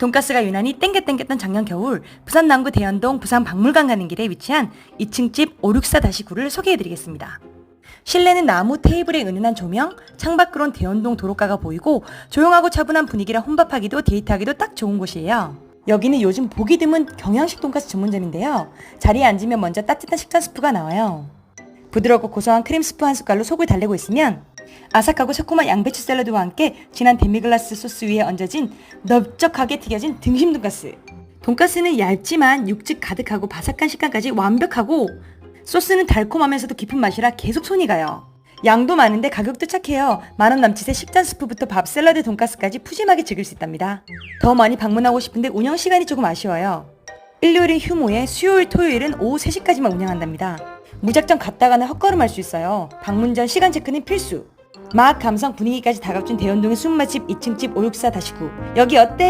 돈가스가 유난히 땡겼땡겼던 작년 겨울 부산 남구 대연동 부산 박물관 가는 길에 위치한 2층 집 564-9를 소개해드리겠습니다. 실내는 나무 테이블에 은은한 조명, 창밖으론 대연동 도로가가 보이고 조용하고 차분한 분위기라 혼밥하기도 데이트하기도 딱 좋은 곳이에요. 여기는 요즘 보기 드문 경양식 돈가스 전문점인데요. 자리에 앉으면 먼저 따뜻한 식전 스프가 나와요. 부드럽고 고소한 크림 스프 한 숟갈로 속을 달래고 있으면 아삭하고 새콤한 양배추 샐러드와 함께 진한 데미글라스 소스 위에 얹어진 넓적하게 튀겨진 등심 돈가스. 돈가스는 얇지만 육즙 가득하고 바삭한 식감까지 완벽하고 소스는 달콤하면서도 깊은 맛이라 계속 손이 가요. 양도 많은데 가격도 착해요. 만원 남짓의 식전 스프부터 밥, 샐러드, 돈가스까지 푸짐하게 즐길 수 있답니다. 더 많이 방문하고 싶은데 운영 시간이 조금 아쉬워요. 일요일은 휴무에 수요일, 토요일은 오후 3시까지만 운영한답니다. 무작정 갔다가는 헛걸음할 수 있어요. 방문 전 시간 체크는 필수. 맛, 감성, 분위기까지 다 갖춘 대연동의 숨맛집 2층 집 564-9. 여기 어때?